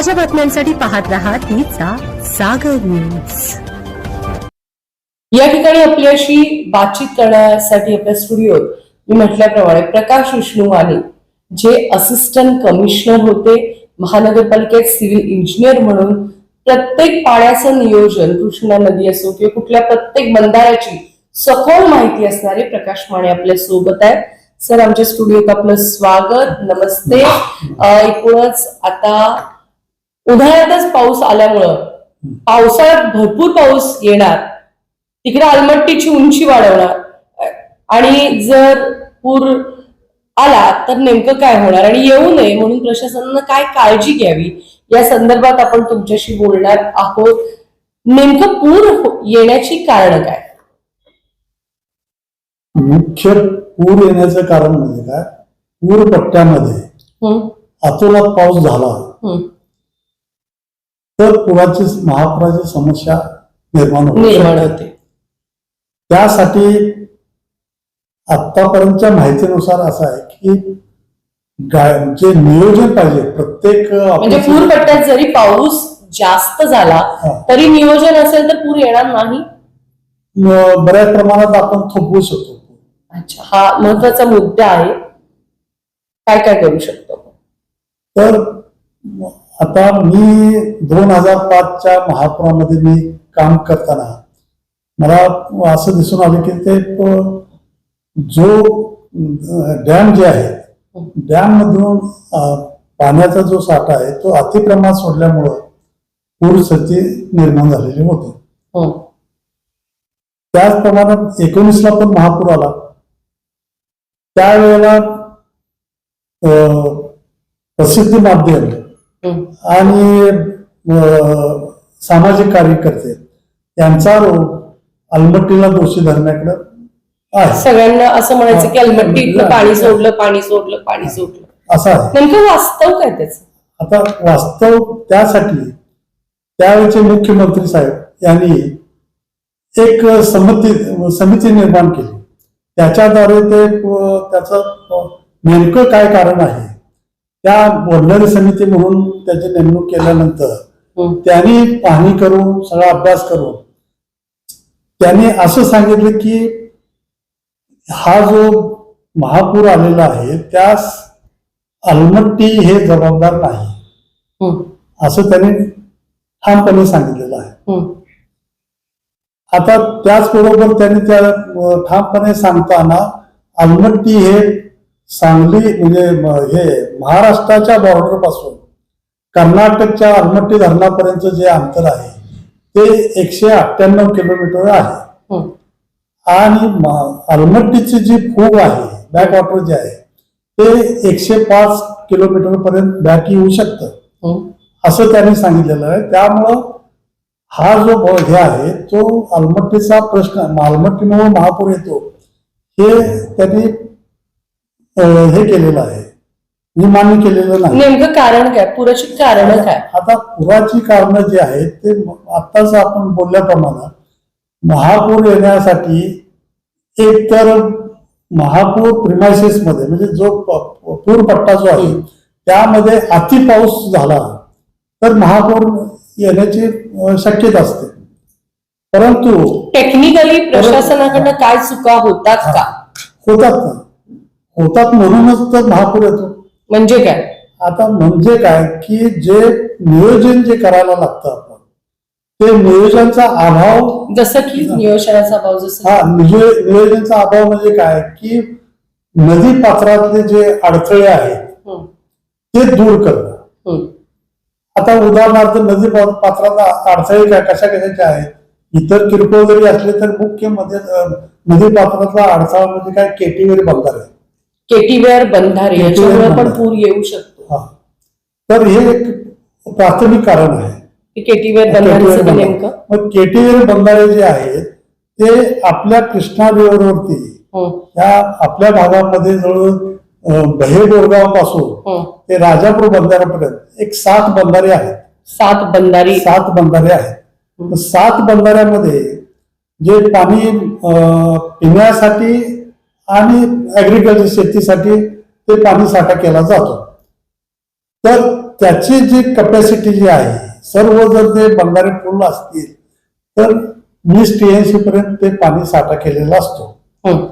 ताज्या बातम्यांसाठी पाहत राहा तिचा सागर न्यूज या ठिकाणी आपल्याशी बातचीत करण्यासाठी आपल्या स्टुडिओत मी म्हटल्याप्रमाणे प्रकाश विष्णू वाणी जे असिस्टंट कमिशनर होते महानगरपालिकेत सिव्हिल इंजिनियर म्हणून प्रत्येक पाण्याचं नियोजन कृष्णा नदी असो किंवा कुठल्या प्रत्येक बंधाऱ्याची सखोल माहिती असणारे प्रकाश माने आपल्यासोबत आहेत. सर आमच्या स्टुडिओत आपलं स्वागत नमस्ते. एकूणच आता उन्हाळ्यातच पाऊस आल्यामुळं पावसाळ्यात भरपूर पाऊस येणार. तिकडे आलमट्टीची उंची वाढवणार. आणि जर पूर आला तर नेमकं काय होणार? आणि येऊ नये म्हणून प्रशासनानं काय काळजी घ्यावी? या संदर्भात आपण तुमच्याशी बोलणार आहोत. नेमकं पूर हो- येण्याची कारण काय? मुख्य पूर येण्याचं कारण म्हणजे काय? पूर पट्ट्यामध्ये अतोलात पाऊस झाला. तर पुराची महापुराची समस्या निर्माण. होते त्यासाठी आतापर्यंतच्या माहितीनुसार असं आहे की जे नियोजन पाहिजे प्रत्येक म्हणजे पूर पट्ट्यात जरी पाऊस जास्त झाला. तरी नियोजन असेल तर पूर येणार नाही बऱ्याच प्रमाणात आपण थोपवू शकतो अच्छा हा महत्त्वाचा मुद्दा आहे काय काय करू शकतो? तर आता मी दोन हजार पाचच्या महापुरामध्ये मी काम करताना मला असं दिसून आलं की ते जो डॅम जे आहे डॅम मधून पाण्याचा जो साठा आहे तो अतिप्रमाणात सोडल्यामुळं पूर स्थिती निर्माण झालेली होती हं. त्याच प्रमाणात एकोणीसला पण महापूर आला त्यावेळेला प्रसिद्धी माध्यम. आणि सामाजिक कार्यकर्ते यांचा रोग अलमट्टीला दोषी धरण्याकडे आहे. सगळ्यांना असं म्हणायचं की. अलमट्टीतलं पाणी सोडलं पाणी सोडलं पाणी सोडलं. असं आहे. नेमकं वास्तव काय त्याच? आता वास्तव त्यासाठी त्यावेळेचे मुख्यमंत्री साहेब यांनी एक समिती समिती निर्माण केली. त्याच्याद्वारे ते त्याचं नेमकं काय कारण आहे? त्या बोलणारी समिती म्हणून त्याची नेमणूक केल्यानंतर त्यांनी पाहणी करून सगळा अभ्यास करून त्यांनी असं सांगितलं की हा जो महापूर आलेला आहे त्यास अलमट्टी हे जबाबदार नाही. असं त्यांनी ठामपणे सांगितलेलं आहे. आता त्याचबरोबर त्यांनी त्या ठामपणे सांगताना अलमट्टी हे सांगली म्हणजे हे महाराष्ट्राच्या बॉर्डरपासून कर्नाटकच्या अलमट्टी धरणापर्यंत जे अंतर आहे ते एकशे अठ्ठ्याण्णव किलोमीटर आहे. आणि म- अलमट्टीची जी फूग आहे बॅकवॉटर जे आहे ते एकशे पाच किलोमीटर पर्यंत बॅक येऊ शकतं. असं त्यांनी सांगितलेलं आहे. त्यामुळं हा जो हे आहे तो अलमट्टीचा प्रश्न अलमट्टीमुळे महापूर येतो हे त्यांनी अं, हे केलेलं आहे. मी मान्य केलेलं नाही. नेमकं कारण काय? पुराची कारण काय? आता पुराची कारणं जी आहेत ते आत्ताच आपण बोलल्याप्रमाणे महापूर येण्यासाठी एक तर महापूर प्रिमायसिसमध्ये म्हणजे जो प- प- पूरपट्टा जो आहे त्यामध्ये अति पाऊस झाला तर महापूर येण्याची अं, शक्यता असते. परंतु टेक्निकली प्रशासनाकडनं काय चुका होतात का? होतात ना. होतात म्हणूनच तर महापूर येतो. म्हणजे काय? आता म्हणजे काय की जे नियोजन जे करायला लागतं आपण ते नियोजनाचा अभाव जसं की नियोजनाचा भाव जसं हा नियो- नियोजनाचा अभाव म्हणजे काय की नदी पात्रातले जे अडथळे आहेत हं, ते दूर करणं. आता उदाहरणार्थ नदी पात्रात अडथळे काय कशा कशाचे आहेत? इतर किरकोळ जरी असले तर मुख्यमध्ये अं, नदी पात्रातला अडथळा म्हणजे काय केटीवेरी बंधार आहे केटीवेअर बंधारे केटीवेअर याच्यामुळे पण बंधारे. पूर येऊ शकतो. तर हे एक प्राथमिक कारण आहे. केटीवेअर बंधारेचं ते नेमकं? मग केटीवेर बंधारे जे आहेत ते आपल्या कृष्णा रिव्हरवरती हं, या आपल्या भागामध्ये जवळ बहे बोरगावपासून हं. ते राजापूर बंधाऱ्यापर्यंत एक सात बंधारे आहेत. सात बंधारी. सात बंधारे आहेत. सात बंधाऱ्यामध्ये जे पाणी पिण्यासाठी आणि ऍग्रिकल्चर शेतीसाठी ते पाणी साठा केला जातो तर त्याची जी कपॅसिटी जी आहे सर्व जर ते बंधारे फुल असतील तर वीस टीएनसी पर्यंत ते पाणी साठा केलेला असतो हं.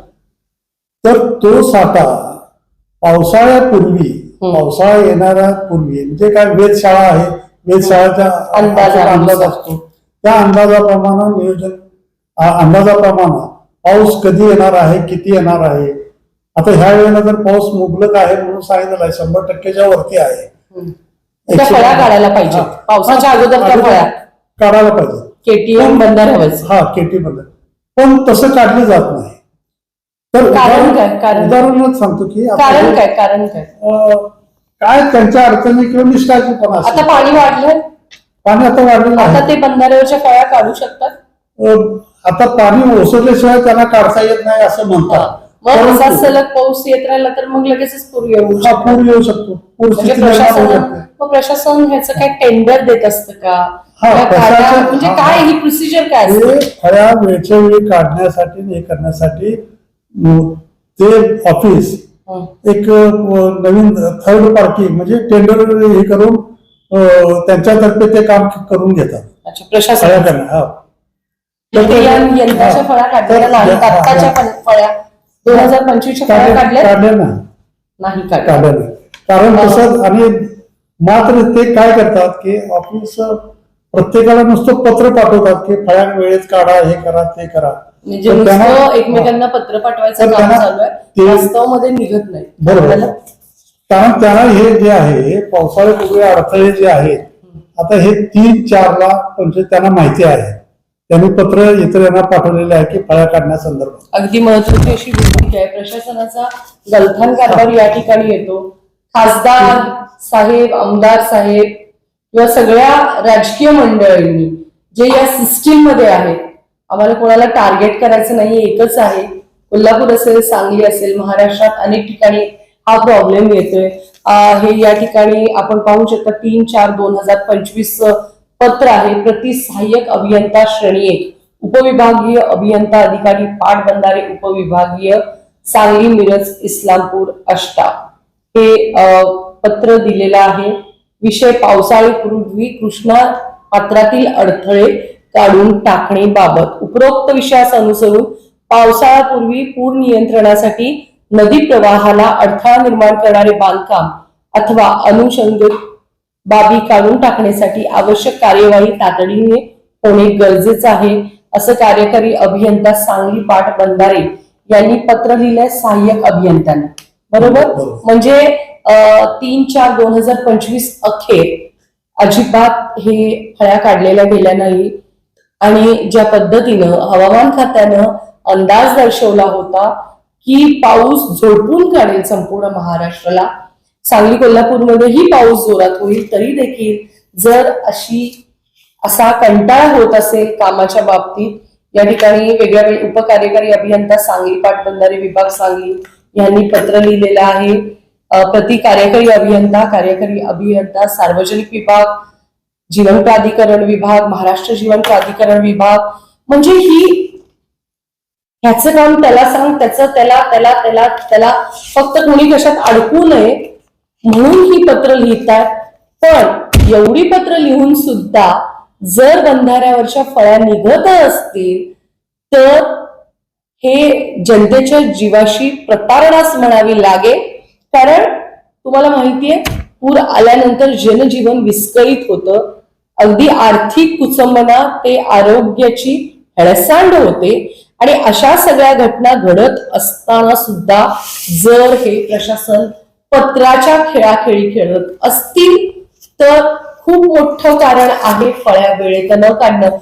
तर तो साठा पावसाळ्यापूर्वी हं. पावसाळा येणाऱ्या पूर्वी म्हणजे काय वेधशाळा आहे वेधशाळाचा अंदाजानुसार. अंदाज असतो त्या अंदाजाप्रमाणे नियोजन अंदाजाप्रमाणे पाऊस कधी येणार आहे किती येणार आहे? आता ह्या वेळेला जर पाऊस मुबलक आहे म्हणून सांगितलं आहे शंभर टक्केच्या वरती आहे. त्या फळ्या काढायला पाहिजे. पावसाच्या अगोदर काढायला पाहिजे केटीएम बंधाऱ्यावरच हा केटी मध्ये पण तसं काढलं जात नाही. तर कारण काय? कारण? उदाहरणच सांगतो की कारण काय? कारण काय? काय त्यांच्या अडचणी किंवा निष्ठाचीपणा आता. पाणी वाढलंय पाणी आता वाढलेलं आता ते बंधाऱ्यावरच्या फळ्या काढू शकतात? आता पाणी ओसरल्याशिवाय त्यांना काढता येत नाही असं म्हणतात. मग असा परंतु सलग पाऊस येत राहिला तर मग लगेचच पूर येऊ हा शकतो पूर येऊ शकतो. पूर म्हणजे स्थिती निर्माण होऊ प्रशासन शकते. मग प्रशासन ह्याचं काय टेंडर देत असतं का? हा, या प्रशासन- कायदा- म्हणजे हा, काय हा. ही प्रोसिजर काय असते? हे खऱ्या वेळच्या वेळी काढण्यासाठी आणि हे करण्यासाठी अं, ते ऑफिस हं. एक अं, नवीन थर्ड पार्टी म्हणजे टेंडर हे करून अं, त्यांच्यातर्फे ते काम करून घेतात. अच्छा प्रशासन. हा. यंदाच्या हा. फळ्या काढलेल्या तर- नाही हा, हा. आत्ताच्या पण फळ्या. दोन हजार पंचवीसच्या फळ्या काढल्या ना नाही काढल्या. नाही. कारण हा. तसं आणि मात्र ते काय करतात की ऑफिस प्रत्येकाला नुसतं पत्र पाठवतात की फळ्या वेळेत काढा हे करा ते करा. म्हणजे तर त्यांना- नुसतं एकमेकांना पत्र पाठवायचं तर काम त्यांना चालू आहे. ते- वास्तवमध्ये निघत नाही. बरोबर. आपल्याला- कारण त्यांना हे जे आहे पावसाळ्यापूर्वी अडथळे जे आहेत आता हे तीन चार ला म्हणजे त्यांना माहिती आहे. त्यांनी पत्र इतरांना पाठवलेले आहे की फळ्या काढण्यासंदर्भात अगदी महत्वाची अशी भूमिका आहे प्रशासनाचा गलथान कारभार या ठिकाणी येतो. खासदार साहेब आमदार साहेब किंवा सगळ्या राजकीय मंडळींनी जे या सिस्टीममध्ये आहेत आम्हाला कोणाला टार्गेट करायचं नाही एकच आहे. कोल्हापूर असेल सांगली असेल महाराष्ट्रात अनेक ठिकाणी हा प्रॉब्लेम येतोय. हे या ठिकाणी आपण पाहू शकता तीन चार दोन हजार पंचवीस पत्र आहे प्रति सहाय्यक अभियंता श्रेणी एक. उपविभागीय अभियंता अधिकारी पाटबंधारे उपविभागीय सांगली मिरज इस्लामपूर अष्टा. हे पत्र दिलेलं आहे. विषय पावसाळी पूर्वी कृष्णा पात्रातील अडथळे काढून टाकणेबाबत. उपरोक्त विषयास अनुसरून पावसाळ्यापूर्वी पूर नियंत्रणासाठी नदी प्रवाहाला अडथळा निर्माण करणारे बांधकाम अथवा अनुषंगिक बाबी काढून टाकण्यासाठी आवश्यक कार्यवाही तातडीने होणे गरजेचं आहे असं कार्यकारी अभियंता सांगली पाट बंधारे यांनी पत्र लिहिलंय सहाय्यक अभियंत्यांना. बरोबर? बरोबर. म्हणजे तीन चार दोन हजार पंचवीस अखेर अजिबात हे फळ्या काढलेल्या गेल्या नाही. आणि ज्या पद्धतीनं हवामान खात्यानं अंदाज दर्शवला होता की पाऊस झोडपून काढेल संपूर्ण महाराष्ट्राला सांगली कोल्हापूरमध्येही पाऊस जोरात होईल तरी देखील जर अशी असा कंटाळा होत असेल कामाच्या बाबतीत या ठिकाणी वेगळ्या वेगळ्या उपकार्यकारी अभियंता सांगली पाटबंधारे विभाग सांगली यांनी पत्र लिहिलेलं आहे. प्रति कार्यकारी अभियंता कार्यकारी अभियंता सार्वजनिक विभाग जीवन प्राधिकरण विभाग महाराष्ट्र जीवन प्राधिकरण विभाग म्हणजे ही ह्याचं काम त्याला सांग त्याचं त्याला त्याला त्याला त्याला फक्त कोणी कशात अडकू नये म्हणून ही पत्र लिहितात. पण एवढी पत्र लिहून सुद्धा जर बंधाऱ्यावरच्या फळ्या निघत असतील तर हे जनतेच्या जीवाशी प्रतारणाच म्हणावी लागेल. कारण तुम्हाला माहितीये पूर आल्यानंतर जनजीवन विस्कळीत होतं. अगदी आर्थिक कुचंबना ते आरोग्याची हेळसांड होते. आणि अशा सगळ्या घटना घडत असताना सुद्धा जर हे प्रशासन पत्राच्या खेळाखेळी खेळत असतील तर खूप मोठं कारण आहे फळ्या वेळेत न काढणं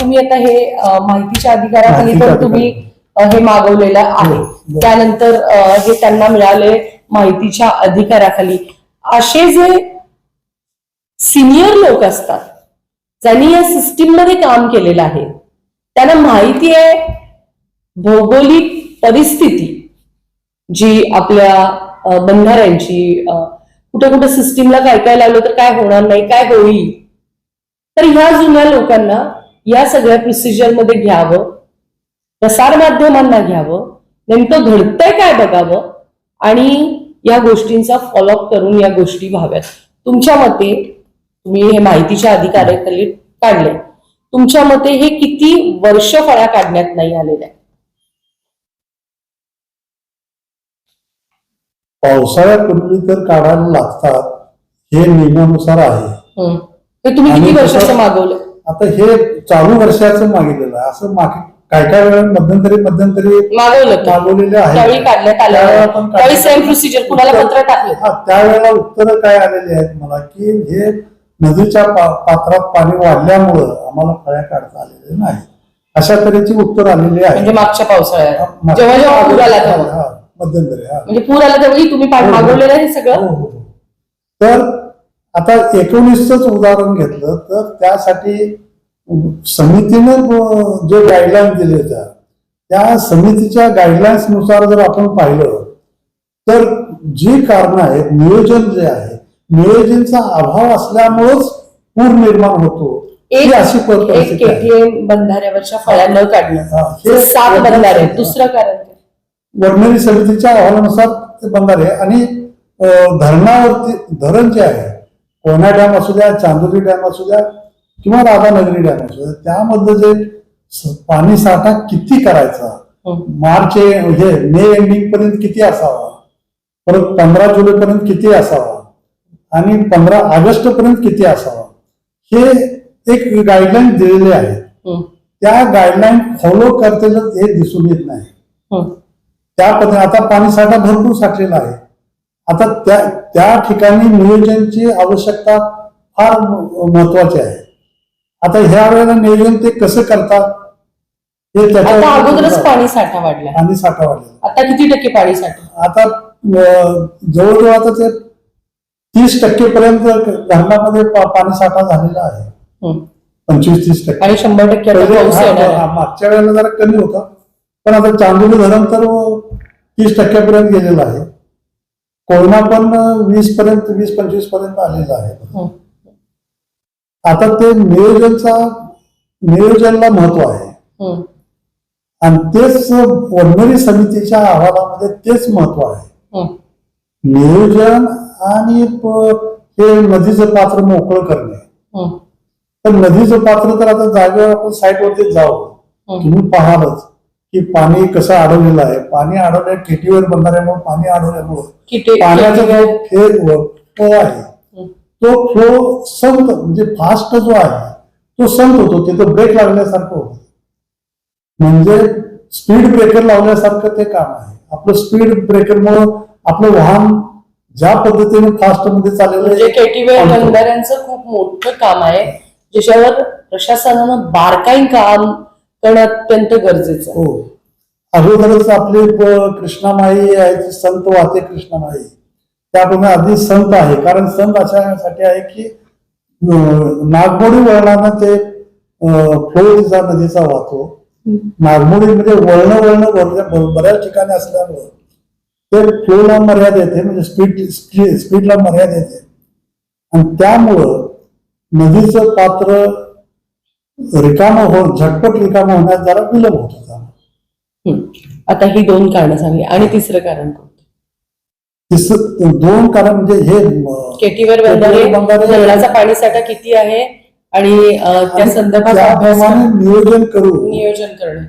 तुम्ही आता हे माहितीच्या अधिकाराखाली पण तुम्ही हे मागवलेलं आहे. बरं. त्यानंतर हे त्यांना मिळाले माहितीच्या अधिकाराखाली. असे जे सिनियर लोक असतात ज्यांनी या सिस्टीममध्ये काम केलेलं आहे त्यांना माहिती आहे भौगोलिक परिस्थिती जी आपल्या बंधाऱ्यांची कुठं कुठं सिस्टीमला काय काय लावलं तर काय होणार नाही काय होईल? तर ह्या जुन्या लोकांना या सगळ्या प्रोसिजरमध्ये घ्यावं प्रसार माध्यमांना घ्यावं नेमकं घडतंय काय बघावं आणि या गोष्टींचा फॉलोअप करून या गोष्टी व्हाव्यात. तुमच्या मते तुम्ही हे माहितीच्या अधिकाराखाली काढले तुमच्या मते हे किती वर्ष फळ्या काढण्यात नाही आलेल्या पावसाळ्यापूर्वी तर काढायला लागतात हे नियमानुसार आहे. तुम्ही किती वर्षाचं मागवलं आता हे चालू वर्षाचं मागितलेलं आहे. असं मागे काय काय वेळा मध्यंतरी मध्यंतरी मागवलेले आहे हा त्यावेळेला उत्तरं काय आलेली आहेत मला की हे नदीच्या पात्रात पाणी वाढल्यामुळं आम्हाला फळ्या काढता आलेले नाही अशा तऱ्हेची उत्तर आलेली आहे म्हणजे मागच्या पावसाळ्यात. जेव्हा जेव्हा मध्यंतरी हा म्हणजे पूर आला त्यावेळी तुम्ही हो, हो. मागवलेलं हे हो, सगळं हो. तर आता एकोणीसच उदाहरण घेतलं तर त्यासाठी समितीनं ब- जे गाईडलाईन दिले होत्या त्या समितीच्या गाईडलाईन्सनुसार जर आपण पाहिलं तर जी कारण आहेत नियोजन जे आहे नियोजनाचा अभाव असल्यामुळेच पूर निर्माण होतो एक अशी एक परिस्थिती आहे. केटीएम बंधाऱ्यावरच्या फळ्या न काढणं हा, सात बंधारे. दुसरं कारण काय? वर्णनी समितीच्या अहवालानुसार ते बंधार आहे. आणि धरणावरती धरण जे आहे कोयना डॅम असू द्या चांदोली डॅम असू द्या किंवा राधानगरी डॅम असू द्या त्यामधलं जे पाणी साठा किती करायचा? हं. मार्च हे मे एंडिंग पर्यंत किती असावा? परत पंधरा जुलै पर्यंत किती असावा? आणि पंधरा ऑगस्ट पर्यंत किती असावा? हे एक गाईडलाईन दिलेले आहे. हं. त्या गाईडलाईन फॉलो करतेला हे दिसून येत नाही. हं. त्या पद्धतीने आता पाणी साठा भरपूर साठलेला आहे. आता त्या त्या ठिकाणी नियोजनची आवश्यकता फार महत्वाची आहे. आता ह्या वेळेला नियोजन ते कसं करतात हे आता अगोदरच पाणी साठा वाढलाय. पाणी साठा वाढलेला आता किती टक्के पाणी साठा? आता जवळजवळ आता ते तीस टक्के पर्यंत धरणामध्ये पाणी साठा झालेला आहे. पंचवीस तीस टक्के. आणि शंभर टक्के. मागच्या वेळेला जरा कमी होता. पण आता चांदोली धरण तर तीस टक्क्यापर्यंत गेलेलं आहे कोयना पण वीस पर्यंत वीस पंचवीसपर्यंत आलेला आहे हं. आता ते नियोजनचा नियोजनला महत्त्व आहे हं. आणि तेच वनमरी समितीच्या अहवालामध्ये तेच महत्त्व आहे हं. नियोजन आणि हे नदीचं पात्र मोकळं करणे. तर नदीचं पात्र तर आता जागेवर आपण साईटवरती जाऊ. तुम्ही पाहालच की पाणी कसं अडवलेलं आहे पाणी अडवल्या केटीवर बंधाऱ्यामुळे पाणी अडवल्यामुळे पाण्याचा जो फेर फ्लो आहे. तो फ्लो संत म्हणजे फास्ट जो आहे तो संत होतो तिथं ब्रेक लागल्यासारखं होतं म्हणजे स्पीड ब्रेकर लावल्यासारखं ते काम आहे आपलं स्पीड ब्रेकरमुळं आपलं वाहन ज्या पद्धतीने फास्टमध्ये चाललेलं म्हणजे थांबतो. बंधाऱ्यांचं खूप मोठं काम आहे ज्याच्यावर प्रशासनानं बारकाईन काम करणं अत्यंत गरजेचं आहे. हो. अगोदरच आपली प- कृष्णामाई आहे संत वाहते कृष्णामाई. त्याप्रमाणे आधी संत आहे. कारण संत अशासाठी आहे की अं, नागमोडी वळणानं ते फ्लो तिचा नदीचा वाहतो. नागमोडी म्हणजे वळणं वळणं बऱ्या- बऱ्याच ठिकाणी असल्यामुळं. ते फ्लोला मर्यादा येते म्हणजे स्पीड स्पीडला मर्यादा येते. आणि त्यामुळं नदीचं पात्र रिकामं हो झटपट रिकामं होण्यास जरा विलंब होत होता. आता ही दोन कारणं सांगली आणि तिसरं कारण कोणतं? तिसरं दोन कारण म्हणजे हे केटीवर धरणाचा पाणी साठा किती आहे? आणि त्या संदर्भात नियोजन करून. नियोजन करणं.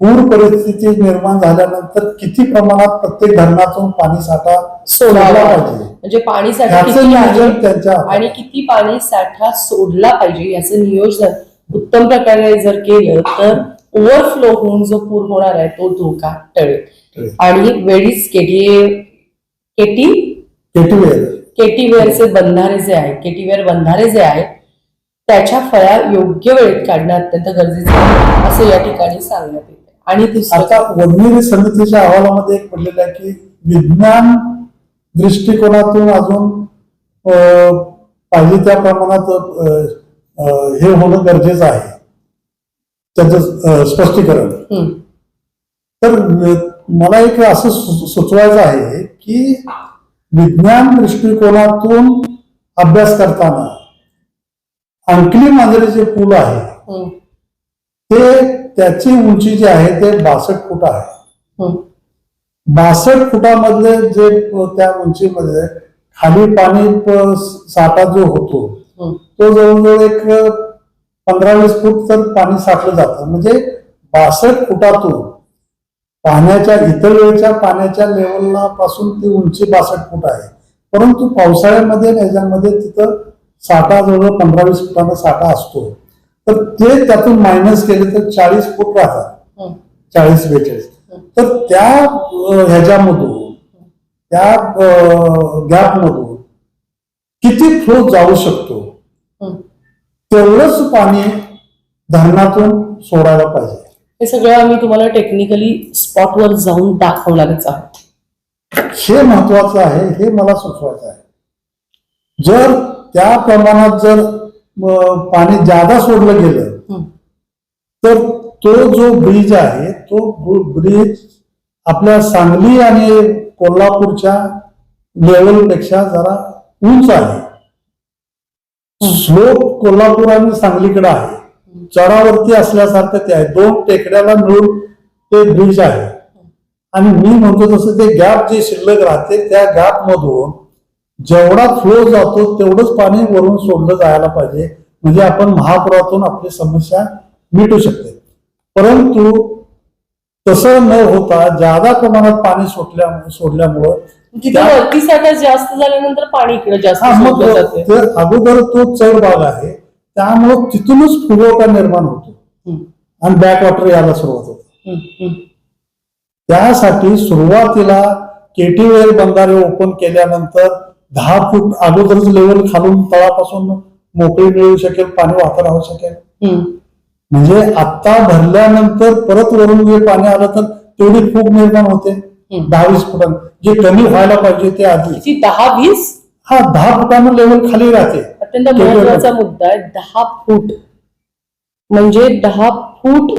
पूर परिस्थिती निर्माण झाल्यानंतर किती प्रमाणात प्रत्येक धरणातून पाणी साठा सोडावा सोडला पाहिजे. म्हणजे पाणी साठा आणि किती पाणी साठा सोडला पाहिजे याचं नियोजन उत्तम प्रकारे जर केलं तर ओव्हरफ्लो होऊन जो पूर होणार आहे तो धोका टळेल. आणि वेळीच केटी केटी केटीवेल केटीवेअरचे बंधारे जे आहेत केटीवेअर बंधारे जे आहेत त्याच्या फळ्या योग्य वेळेत काढणं अत्यंत गरजेचं आहे असं या ठिकाणी सांगण्यात येते आणि आता वनविरी समितीच्या अहवालामध्ये एक म्हटलेलं आहे की विज्ञान दृष्टिकोनातून अजून पाहिजे त्या प्रमाणात हे होणं गरजेचं आहे. त्याचं स्पष्टीकरण. तर मला एक असं सुचवायचं आहे की विज्ञान दृष्टिकोनातून अभ्यास करताना अंकली मांजरे जे पूल आहे हं, ते त्याची उंची जी आहे ते बासष्ट फूट आहे. बासष्ट फुटामधले जे त्या उंचीमध्ये खाली पाणी साठा जो होतो. तो जवळजवळ एक पंधरा वीस फूट तर पाणी साठलं जातं. म्हणजे बासष्ट फुटातून पाण्याच्या इतर वेळच्या पाण्याच्या लेवलला पासून ती उंची बासष्ट फूट आहे. परंतु पावसाळ्यामध्ये आणि ह्याच्यामध्ये तिथं साठा जवळ पंधरा वीस फुटाचा साठा असतो. तर ते त्यातून मायनस केले तर चाळीस फूट राहतात. चाळीस बेचाळीस. तर त्या ह्याच्यामधून त्या गॅपमधून किती फ्लो जाऊ शकतो. तेवढंच पाणी धरणातून सोडायला पाहिजे हे सगळं आम्ही तुम्हाला टेक्निकली स्पॉटवर जाऊन दाखवणारच आहोत हे महत्वाचं आहे हे मला सुचवायचं आहे जर त्या प्रमाणात जर पाणी जादा सोडलं गेलं. तर तो जो ब्रिज आहे तो ब्रिज आपल्या सांगली आणि कोल्हापूरच्या लेवलपेक्षा जरा उंच आहे. स्लोप कोल्हापूर आणि सांगलीकडे आहे. चढावरती असल्यासारखं ते आहे. दोन टेकड्याला मिळून ते ब्रिज आहे. आणि मी म्हणतो तसं ते गॅप जे शिल्लक राहते त्या गॅप मधून जेवढा फ्लो जातो तेवढंच पाणी वरून सोडलं जायला पाहिजे. म्हणजे आपण महापुरातून आपली समस्या मिटू शकते. परंतु तसं न होता जादा प्रमाणात पाणी सोडल्या सोडल्यामुळं तिथे साठा जास्त झाल्यानंतर पाणी इकडे जास्त हा मग सोडलं अगोदर तो चढ भाग आहे त्यामुळं तिथूनच फुगवटा निर्माण होतो. आणि बॅक वॉटर यायला सुरुवात होते. त्यासाठी सुरुवातीला केटीवेल बंधारे ओपन केल्यानंतर दहा फूट अगोदरच लेवल खालून तळापासून मोकळी मिळू शकेल पाणी वाहत राहू शकेल. म्हणजे आता भरल्यानंतर परत वरून जे पाणी आलं तर तेवढी फूग निर्माण होते. दहा वीस फुटां जे कमी व्हायला पाहिजे ते आधी. दहा वीस? हा दहा फुटानं लेवल खाली राहते. अत्यंत महत्त्वाचा मुद्दा आहे. दहा फूट. म्हणजे दहा फूट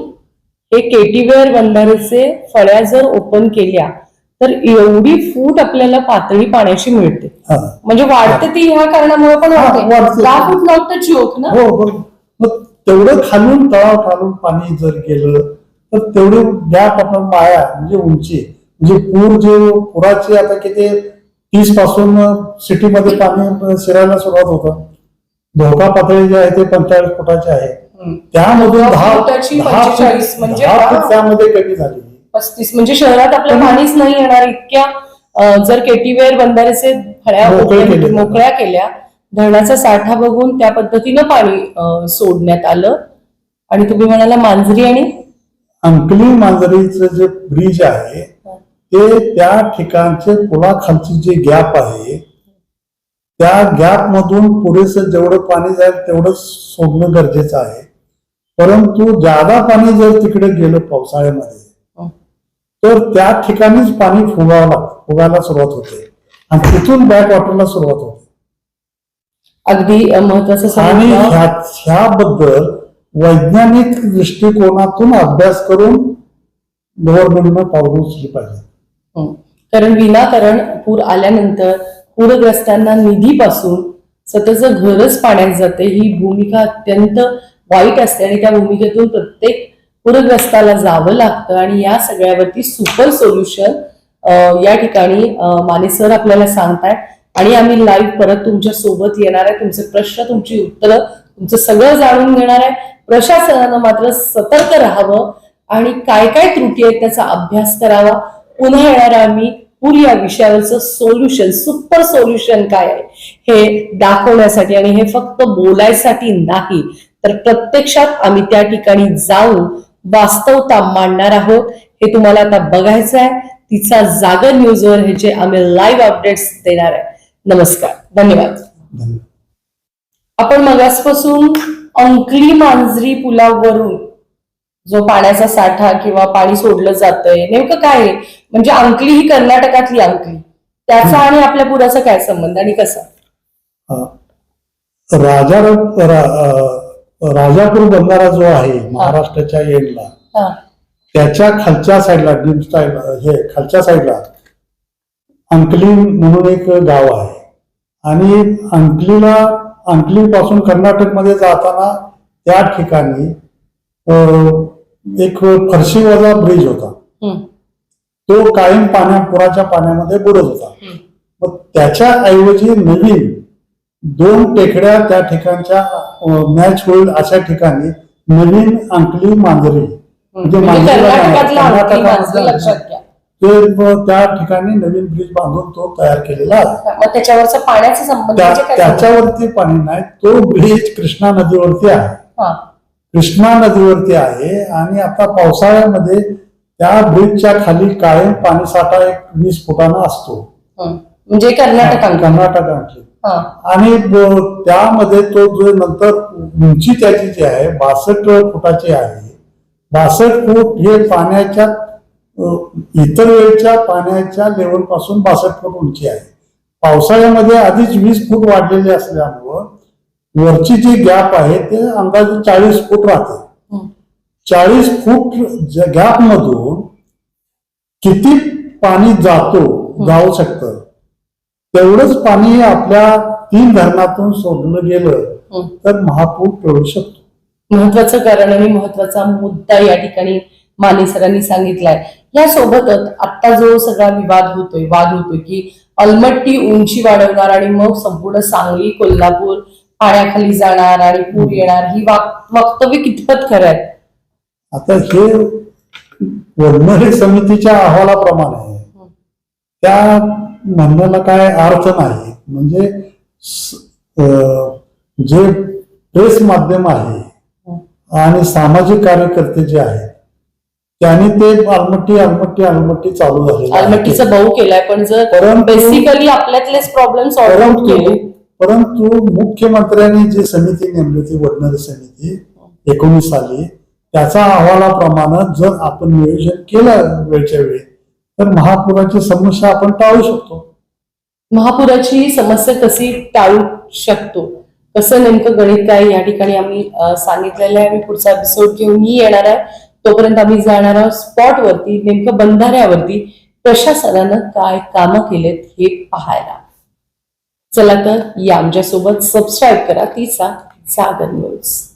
हे केटीवेअर बंधारेचे फळ्या जर ओपन केल्या तर एवढी फूट आपल्याला पातळी पाण्याची मिळते. म्हणजे वाढते ती ह्या कारणामुळे पण वाढते. दहा फूट नॉट जोक ना? हो तेवढं खालून तळाव खालून पाणी जर गेलं तर तेवढी गॅप आपण माया म्हणजे उंची. म्हणजे पूर जे पुराचे आता किती तीसपासून सिटीमध्ये पाणी शिरायला सुरुवात होतं. धोका पातळी जी आहे ते पंचेचाळीस फुटाची आहे. दहा 45 म्हणजे त्यामध्ये कमी झाली. पस्तीस. म्हणजे शहरात आपलं पाणीच नाही येणार. इतक्या जर केटीवेअर बंधारेचे फळ्या. मोकळ्या केल्या धरणाचा साठा बघून त्या पद्धतीनं पाणी सोडण्यात आलं. आणि तुम्ही म्हणाला मांजरी आणि? अंकली मांजरीचं जे ब्रिज आहे ते त्या ठिकाणचे पुलाखालची जी गॅप आहे त्या गॅप मधून पुरेसं जेवढं पाणी जाईल तेवढंच सोडणं गरजेचं आहे. परंतु जादा पाणी जर तिकडे गेलं पावसाळ्यामध्ये. तर त्या ठिकाणीच पाणी फुगावं लागतं फुगायला सुरुवात होते. आणि तिथून बॅक वॉटरला सुरुवात होते. अगदी महत्वाचं ह्याबद्दल वैज्ञानिक दृष्टिकोनातून अभ्यास करून गव्हर्नमेंटनं पावलं उचलली पाहिजे. हं. कारण विनाकारण पूर आल्यानंतर पूरग्रस्तांना निधीपासून स्वतःचं घरच पाण्यात जाते ही भूमिका अत्यंत वाईट असते आणि त्या भूमिकेतून प्रत्येक पूरग्रस्ताला जावं लागतं आणि या सगळ्यावरती सुपर सोल्युशन या ठिकाणी माने सर आपल्याला सांगतायत. आणि आम्ही लाईव्ह परत तुमच्यासोबत येणार आहे. तुमचे प्रश्न तुमची उत्तरं तुमचं सगळं जाणून घेणार आहे. प्रशासनानं मात्र सतर्क राहावं आणि काय काय त्रुटी आहेत त्याचा अभ्यास करावा. पुन्हा येणार आम्ही पूर या विषयावरचं सोल्युशन सुपर सोल्युशन काय आहे हे दाखवण्यासाठी आणि हे फक्त बोलायसाठी नाही तर प्रत्यक्षात आम्ही त्या ठिकाणी जाऊन वास्तवता मांडणार आहोत. हे तुम्हाला आता बघायचं आहे. तिचा जागर न्यूजवर ह्याचे आम्ही लाईव्ह अपडेट्स देणार आहे. नमस्कार धन्यवाद. आपण मगासपासून अंकली मांजरी पुलावरून जो पाण्याचा साठा किंवा पाणी सोडलं जातंय नेमकं काय आहे? म्हणजे अंकली ही कर्नाटकातली अंकली. त्याचा आणि आपल्या पुराचा काय संबंध आणि कसा? राजा रा- राजापूर बंधारा जो आहे महाराष्ट्राच्या एंडला हा. त्याच्या खालच्या साईडला हे खालच्या साईडला अंकली म्हणून एक गाव आहे. आणि अंकलीला अंकली पासून कर्नाटकमध्ये जाताना त्या ठिकाणी एक फरशी वजा ब्रिज होता. तो कायम पाण्या पुराच्या पाण्यामध्ये बुडत होता. मग त्याच्या ऐवजी नवीन दोन टेकड्या त्या ठिकाणच्या मॅच होईल अशा ठिकाणी नवीन अंकली मांजरी. म्हणजे मांजरीला कर्नाटकातला ते ब- त्या ठिकाणी नवीन ब्रिज बांधून तो तयार केलेला आहे मग त्याच्यावरचं पाण्याचं संबंध त्या- म्हणजे काय? त्याच्यावरती पाणी नाही तो ब्रिज कृष्णा नदीवरती आहे हा. कृष्णा नदीवरती आहे आणि आता पावसाळ्यामध्ये त्या ब्रिजच्या खाली कायम पाणीसाठा एक वीस फुटानं असतो. म्हणजे कर्नाटक अंगठी. कर्नाटक आणखी हा. आणि ब- त्यामध्ये तो जो नंतर उंची त्याची जी आहे बासष्ट फुटाची आहे बासष्ट फूट हे पाण्याच्या इतर वेळच्या पाण्याच्या लेवलपासून बासष्ट फूट उंची आहे. पावसाळ्यामध्ये आधीच वीस फूट वाढलेले असल्यामुळं वरची जी गॅप आहे ते अंदाजे चाळीस फूट राहते. चाळीस फूट गॅप मधून किती पाणी जातो जाऊ शकतं? तेवढंच पाणी आपल्या तीन धरणातून सोडलं गेलं. तर महापूर टळू शकतो. महत्वाचं कारण आणि महत्त्वाचा मुद्दा या ठिकाणी माने सरांनी सांगितलाय. यासोबतच आता जो सगळा विवाद होतोय वाद होतोय की अलमट्टी उंची वाढवणार आणि मग संपूर्ण सांगली कोल्हापूर पाण्याखाली जाणार आणि पूर येणार ही वाक- वक्तव्य कितपत खरं आहे? आता हे वडनेरे समितीच्या अहवालाप्रमाणे त्या म्हणण्याला काय अर्थ नाही. म्हणजे जे प्रेस माध्यम आहे आणि सामाजिक कार्यकर्ते जे आहेत त्यांनी ते आलमट्टी आलमट्टी आलमट्टी चालू झाले अलमट्टीचा भाऊ केलाय पण जर बेसिकली आपल्यातलेच प्रॉब्लेम सॉल्व्ह आउट परंतु केले परंतु मुख्यमंत्र्यांनी जी समिती नेमली होती वडनेरे समिती एकोणीस साली त्याच्या अहवालाप्रमाणे जर आपण नियोजन केलं वेळच्या वेळी तर महापुराची समस्या आपण टाळू शकतो. महापुराची समस्या कशी टाळू शकतो? कसं नेमकं गणित काय या ठिकाणी आम्ही सांगितलेलं आहे आम्ही पुढचा एपिसोड घेऊनही येणार आहे. तोपर्यंत आम्ही जाणार आहोत स्पॉट वरती नेमकं बंधाऱ्यावरती. प्रशासनानं काय कामं केलेत हे पाहायला. चला तर या आमच्यासोबत सबस्क्राईब करा तिचा सागर न्यूज.